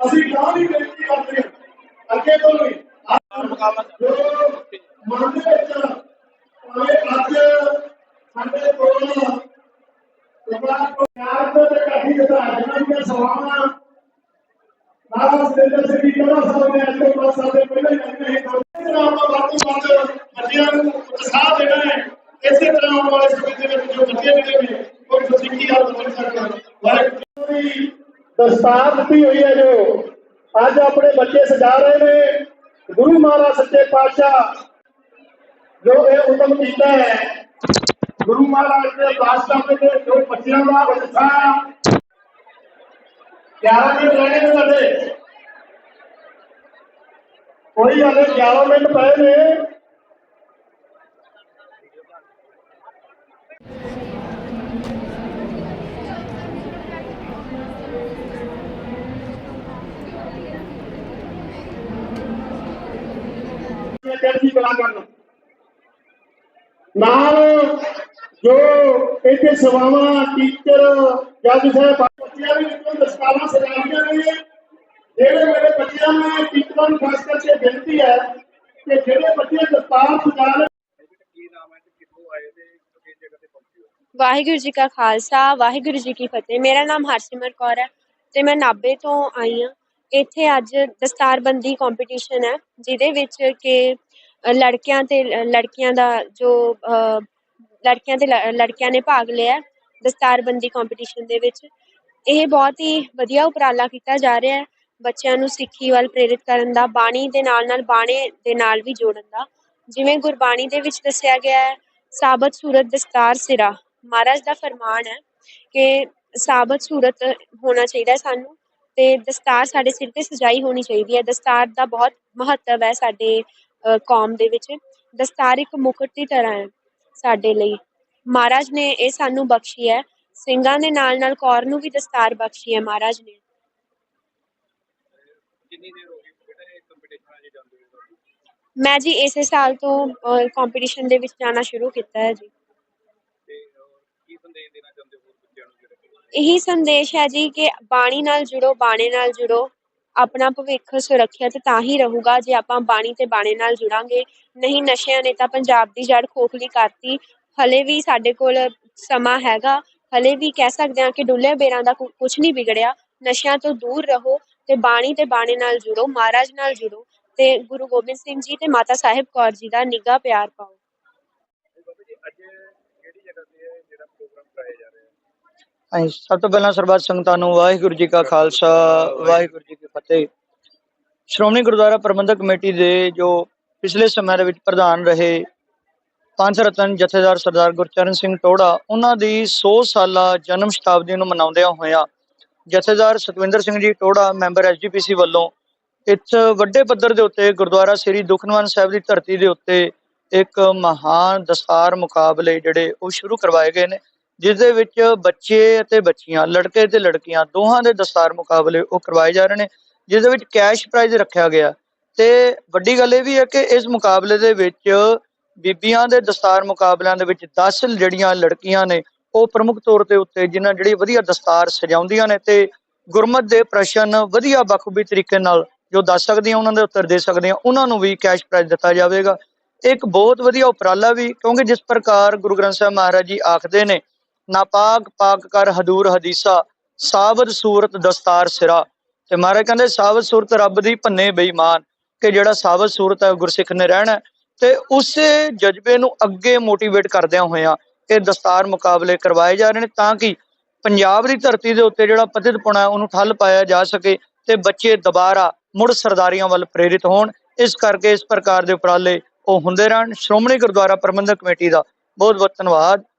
ਅਸੀਂ ਤਾਂ ਵੀ ਬੇਨਤੀ ਕਰਦੇ ਹਾਂ ਅੱਗੇ ਤੋਂ ਵੀ ਜੋ ਮਨ ਦੇ ਵਿੱਚ ਭਾਵੇਂ ਅੱਜ ਸਾਡੇ ਕੋਲ ਤੁਹਾਡਾ ਪਿਆਰ ਤੇ ਕਾਫੀ ਜਿਹੜਾ ਅੱਜ ਦੀਆਂ ਸਵਾਲਾਂ ਬਾਬਾ ਸਤਿੰਦਰ ਸਿੰਘ ਜੀ ਕਹਿੰਦਾ ਸਾਹਿਬ ਨੇ ਅੱਜ ਤੋਂ ਬਾਅਦ ਸਾਡੇ ਪਹਿਲਾਂ ਹੀ ਕਹਿੰਦੇ ਹੈ ਇਸ ਤਰ੍ਹਾਂ ਆਪਾਂ ਵੱਧ ਤੋਂ ਵੱਧ ਬੱਚਿਆਂ ਨੂੰ ਉਤਸ਼ਾਹ ਦੇਣਾ ਹੈ ਇਸੇ ਤਰ੍ਹਾਂ ਆਉਣ ਵਾਲੇ ਸਮੇਂ ਦੇ ਵਿੱਚ ਜੋ ਬੱਚੇ ਜਿਹੜੇ ਨੇ ਉਹ ਜੋ ਸਿੱਖੀ ਹਾਲ ਬਣ ਸਕਣ ਵਾਹਿਗੁਰੂ ਦੀ ਦਸਤਾਰ ਦਿੱਤੀ ਹੋਈ ਹੈ ਜੋ ਅੱਜ ਆਪਣੇ ਬੱਚੇ ਸਜਾ ਰਹੇ ਨੇ, ਗੁਰੂ ਮਹਾਰਾਜ ਸੱਚੇ ਪਾਤਸ਼ਾਹ ਜੋ ਇਹ ਉਦਮ ਕੀਤਾ ਹੈ, ਗੁਰੂ ਮਹਾਰਾਜ ਦੇ ਬਾਦਸ਼ਾਹ ਦੇ ਜੋ ਬੱਚਿਆਂ ਦਾ ਉਤਸ਼ਾਹ 11 ਮਿੰਟ ਰਹਿਣੇ ਨੇ ਸਾਡੇ। ਕੋਈ ਹਲੇ 11 ਮਿੰਟ ਪਏ ਨੇ ਚੜ੍ਹਦੀ ਕਲਾ ਕਰਨ ਨਾਲ ਜੋ ਇੱਥੇ ਸੇਵਾਵਾਂ ਟੀਚਰ ਜੱਜ ਸਾਹਿਬ ਬੱਚਿਆਂ ਵੀ ਵਿੱਚੋਂ ਦਸਤਾਰਾਂ ਸਜਾਈਆਂ ਨੇ ਜਿਹੜੇ ਮੇਰੇ ਬੱਚਿਆਂ ਨੂੰ ਟੀਚਰਾਂ ਨੂੰ ਖਾਸ ਕਰਕੇ ਬੇਨਤੀ ਹੈ ਕਿ ਜਿਹੜੇ ਬੱਚੇ ਦਸਤਾਰ ਸਜਾ ਲੈ ਕੀ ਨਾਮ ਹੈ ਤੇ ਕਿੱਥੋਂ ਆਏ ਤੇ ਕਿਸ ਜਗ੍ਹਾ ਤੇ ਪਹੁੰਚੇ ਹੋ ਵਾਹਿਗੁਰੂ ਜੀ ਕਾ ਖਾਲਸਾ ਵਾਹਿਗੁਰੂ ਜੀ ਕੀ ਫਤਿਹ ਮੇਰਾ ਨਾਮ ਹਰਸਿਮਰ ਕੌਰ ਹੈ ਅਤੇ ਮੈਂ ਨਾਭੇ ਤੋਂ ਆਈ ਹਾਂ। ਇੱਥੇ ਅੱਜ ਦਸਤਾਰਬੰਦੀ ਕੋਂਪੀਟੀਸ਼ਨ ਹੈ, ਜਿਹਦੇ ਵਿੱਚ ਕਿ ਲੜਕਿਆਂ ਅਤੇ ਲ- ਲੜਕੀਆਂ ਦਾ ਜੋ ਲੜਕੀਆਂ ਅਤੇ ਲੜਕਿਆਂ ਨੇ ਭਾਗ ਲਿਆ ਦਸਤਾਰਬੰਦੀ ਕੋਂਪੀਟੀਸ਼ਨ ਦੇ ਵਿੱਚ। ਇਹ ਬਹੁਤ ਹੀ ਵਧੀਆ ਉਪਰਾਲਾ ਕੀਤਾ ਜਾ ਰਿਹਾ ਬੱਚਿਆਂ ਨੂੰ ਸਿੱਖੀ ਵੱਲ ਪ੍ਰੇਰਿਤ ਕਰਨ ਦਾ, ਬਾਣੀ ਦੇ ਨਾਲ ਨਾਲ ਬਾਣੇ ਦੇ ਨਾਲ ਵੀ ਜੋੜਨ ਦਾ। ਜਿਵੇਂ ਗੁਰਬਾਣੀ ਦੇ ਵਿੱਚ ਦੱਸਿਆ ਗਿਆ ਹੈ, ਸਾਬਤ ਸੂਰਤ ਦਸਤਾਰ ਸਿਰਾ। ਮਹਾਰਾਜ ਦਾ ਫਰਮਾਨ ਹੈ ਕਿ ਸਾਬਤ ਸੂਰਤ ਹੋਣਾ ਚਾਹੀਦਾ ਹੈ ਸਾਨੂੰ ਤੇ ਦਸਤਾਰ ਸਾਡੇ ਸਿਰ ਤੇ ਸਜਾਈ ਹੋਣੀ ਚਾਹੀਦੀ ਹੈ। ਦਸਤਾਰ ਦਾ ਬਹੁਤ ਮਹੱਤਵ ਹੈ ਸਾਡੇ ਕੌਮ ਦੇ ਵਿੱਚ। ਦਸਤਾਰ ਇੱਕ ਮੁਕਟ ਦੀ ਤਰ੍ਹਾਂ ਹੈ ਸਾਡੇ ਲਈ। ਮਹਾਰਾਜ ਨੇ ਇਹ ਸਾਨੂੰ ਬਖਸ਼ੀ ਹੈ। ਸਿੰਘਾਂ ਦੇ ਨਾਲ ਨਾਲ ਕੌਰ ਨੂੰ ਵੀ ਦਸਤਾਰ ਬਖਸ਼ੀ ਹੈ ਮਹਾਰਾਜ ਨੇ। ਕਿੰਨੀ ਦੇਰ ਹੋ ਗਈ ਕਿਹੜੇ ਕੰਪੀਟੀਸ਼ਨਾਂ 'ਚ ਜਾਂਦੇ ਹੋ ਤੁਸੀਂ? ਮੈਂ ਜੀ ਇਸੇ ਸਾਲ ਤੋਂ ਕੰਪੀਟੀਸ਼ਨ ਦੇ ਵਿੱਚ ਜਾਣਾ ਸ਼ੁਰੂ ਕੀਤਾ ਹੈ ਜੀ। ਤੇ ਕੀ ਸੰਦੇਸ਼ ਦੇਣਾ ਚਾਹੁੰਦੇ ਹੋ ਹੋਰ ਬੱਚਿਆਂ ਨੂੰ ਜਿਹੜੇ ਕਿ ਇਹੀ ਸੰਦੇਸ਼ ਹੈ ਜੀ ਕਿ ਬਾਣੀ ਨਾਲ ਜੁੜੋ, ਬਾਣੇ ਨਾਲ ਜੁੜੋ। ਆਪਣਾ ਭਵਿੱਖ ਸੁਰੱਖਿਅਤ ਤਾਂ ਹੀ ਰਹੂਗਾ ਜੇ ਆਪਾਂ ਬਾਣੀ ਤੇ ਬਾਣੇ ਨਾਲ ਜੁੜਾਂਗੇ। ਨਹੀਂ ਨਸ਼ਿਆਂ ਨੇ ਤਾਂ ਪੰਜਾਬ ਦੀ ਜੜ ਖੋਖਲੀ ਕਰਤੀ। ਹਲੇ ਵੀ ਸਾਡੇ ਕੋਲ ਸਮਾਂ ਹੈਗਾ। ਹਲੇ ਵੀ ਕਹਿ ਸਕਦੇ ਹਾਂ ਕਿ ਡੁੱਲੇ ਬੇਰਾਂ ਦਾ ਕੁਝ ਨਹੀਂ ਵਿਗੜਿਆ। ਨਸ਼ਿਆਂ ਤੋਂ ਦੂਰ ਰਹੋ ਤੇ ਬਾਣੀ ਤੇ ਬਾਣੇ ਨਾਲ ਜੁੜੋ, ਮਹਾਰਾਜ ਨਾਲ ਜੁੜੋ ਤੇ ਗੁਰੂ ਗੋਬਿੰਦ ਸਿੰਘ ਜੀ ਤੇ ਮਾਤਾ ਸਾਹਿਬ ਕੌਰ ਜੀ ਦਾ ਨਿੱਘਾ ਪਿਆਰ ਪਾਓ ਤੇ ਬਾਬਾ ਜੀ ਅੱਜ ਕਿਹੜੀ ਜਗ੍ਹਾ ਤੇ ਇਹ ਜਿਹੜਾ ਪ੍ਰੋਗਰਾਮ ਕਰਾਇਆ ਜਾ ਰਿਹਾ ਹੈ ਹਾਂਜੀ ਸਭ ਤੋਂ ਪਹਿਲਾਂ ਸਰਬੱਤ ਸੰਗਤਾਂ ਨੂੰ ਵਾਹਿਗੁਰੂ ਜੀ ਕਾ ਖਾਲਸਾ, ਵਾਹਿਗੁਰੂ ਜੀ ਕੀ ਫਤਿਹ। ਸ਼੍ਰੋਮਣੀ ਗੁਰਦੁਆਰਾ ਪ੍ਰਬੰਧਕ ਕਮੇਟੀ ਦੇ ਜੋ ਪਿਛਲੇ ਸਮੇਂ ਦੇ ਵਿੱਚ ਪ੍ਰਧਾਨ ਰਹੇ ਪੰਜ ਰਤਨ ਜਥੇਦਾਰ ਸਰਦਾਰ ਗੁਰਚਰਨ ਸਿੰਘ ਟੋੜਾ ਉਹਨਾਂ ਦੀ 100 ਸਾਲਾ ਜਨਮ ਸ਼ਤਾਬਦੀ ਨੂੰ ਮਨਾਉਂਦਿਆਂ ਹੋਇਆ ਜਥੇਦਾਰ ਸਤਵਿੰਦਰ ਸਿੰਘ ਜੀ ਟੋੜਾ ਮੈਂਬਰ ਐਸਜੀਪੀਸੀ ਵੱਲੋਂ ਇਸ ਵੱਡੇ ਪੱਧਰ ਦੇ ਉੱਤੇ ਗੁਰਦੁਆਰਾ ਸ੍ਰੀ ਦੁਖਨਿਵਾਰਨ ਸਾਹਿਬ ਦੀ ਧਰਤੀ ਦੇ ਉੱਤੇ ਇੱਕ ਮਹਾਨ ਦਸਤਾਰ ਮੁਕਾਬਲੇ ਜਿਹੜੇ ਉਹ ਸ਼ੁਰੂ ਕਰਵਾਏ ਗਏ ਨੇ। ਜਿਸ ਦੇ ਵਿੱਚ ਬੱਚੇ ਅਤੇ ਬੱਚੀਆਂ, ਲੜਕੇ ਤੇ ਲੜਕੀਆਂ, ਦੋਹਾਂ ਦੇ ਦਸਤਾਰ ਮੁਕਾਬਲੇ ਉਹ ਕਰਵਾਏ ਜਾ ਰਹੇ ਨੇ ਜਿਸ ਦੇ ਵਿੱਚ ਕੈਸ਼ ਪ੍ਰਾਈਜ਼ ਰੱਖਿਆ ਗਿਆ। ਤੇ ਵੱਡੀ ਗੱਲ ਇਹ ਵੀ ਹੈ ਕਿ ਇਸ ਮੁਕਾਬਲੇ ਦੇ ਵਿੱਚ ਬੀਬੀਆਂ ਦੇ ਦਸਤਾਰ ਮੁਕਾਬਲਿਆਂ ਦੇ ਵਿੱਚ 10 ਜਿਹੜੀਆਂ ਲੜਕੀਆਂ ਨੇ, ਉਹ ਪ੍ਰਮੁੱਖ ਤੌਰ ਤੇ ਉੱਤੇ ਜਿਨ੍ਹਾਂ ਜਿਹੜੀ ਵਧੀਆ ਦਸਤਾਰ ਸਜਾਉਂਦੀਆਂ ਨੇ ਤੇ ਗੁਰਮਤ ਦੇ ਪ੍ਰਸ਼ਨ ਵਧੀਆ ਬਖੂਬੀ ਤਰੀਕੇ ਨਾਲ ਜੋ ਦੱਸ ਸਕਦੀਆਂ, ਉਹਨਾਂ ਦੇ ਉੱਤਰ ਦੇ ਸਕਦੇ ਸਕਦੀਆਂ, ਉਹਨਾਂ ਨੂੰ ਵੀ ਕੈਸ਼ ਪ੍ਰਾਈਜ਼ ਦਿੱਤਾ ਜਾਵੇਗਾ। ਇੱਕ ਬਹੁਤ ਵਧੀਆ ਉਪਰਾਲਾ ਵੀ, ਕਿਉਂਕਿ ਜਿਸ ਪ੍ਰਕਾਰ ਗੁਰੂ ਗ੍ਰੰਥ ਸਾਹਿਬ ਮਹਾਰਾਜ ਜੀ ਆਖਦੇ ਨੇ ਨਾਪਾਕ ਪਾਕ ਕਰ ਹਦੂਰ ਹਦੀਸਾ ਸਾਬਤ ਸੂਰਤ ਦਸਤਾਰ ਸਿਰਾ। ਤੇ ਮਹਾਰਾਜ ਕਹਿੰਦੇ ਸਾਬਤ ਸੂਰਤ ਰੱਬ ਦੀ ਭੰਨੇ ਬੇਈਮਾਨ, ਕਿ ਜਿਹੜਾ ਸਾਬਤ ਸੂਰਤ ਹੈ ਗੁਰਸਿੱਖ ਨੇ ਰਹਿਣਾ ਤੇ ਉਸੇ ਜਜ਼ਬੇ ਨੂੰ ਅੱਗੇ ਮੋਟੀਵੇਟ ਕਰਦਿਆਂ ਹੋਇਆਂ ਇਹ ਦਸਤਾਰ ਮੁਕਾਬਲੇ ਕਰਵਾਏ ਜਾ ਰਹੇ ਨੇ, ਤਾਂ ਕਿ ਪੰਜਾਬ ਦੀ ਧਰਤੀ ਦੇ ਉੱਤੇ ਜਿਹੜਾ ਪਤਿਤਪੁਣਾ ਹੈ, ਉਹਨੂੰ ਠੱਲ ਪਾਇਆ ਜਾ ਸਕੇ ਤੇ ਬੱਚੇ ਦੁਬਾਰਾ ਮੁੜ ਸਰਦਾਰੀਆਂ ਵੱਲ ਪ੍ਰੇਰਿਤ ਹੋਣ। ਇਸ ਕਰਕੇ ਇਸ ਪ੍ਰਕਾਰ ਦੇ ਉਪਰਾਲੇ ਉਹ ਹੁੰਦੇ ਰਹਿਣ। ਸ਼੍ਰੋਮਣੀ ਗੁਰਦੁਆਰਾ ਪ੍ਰਬੰਧਕ ਕਮੇਟੀ ਦਾ ਬਹੁਤ ਬਹੁਤ ਧੰਨਵਾਦ।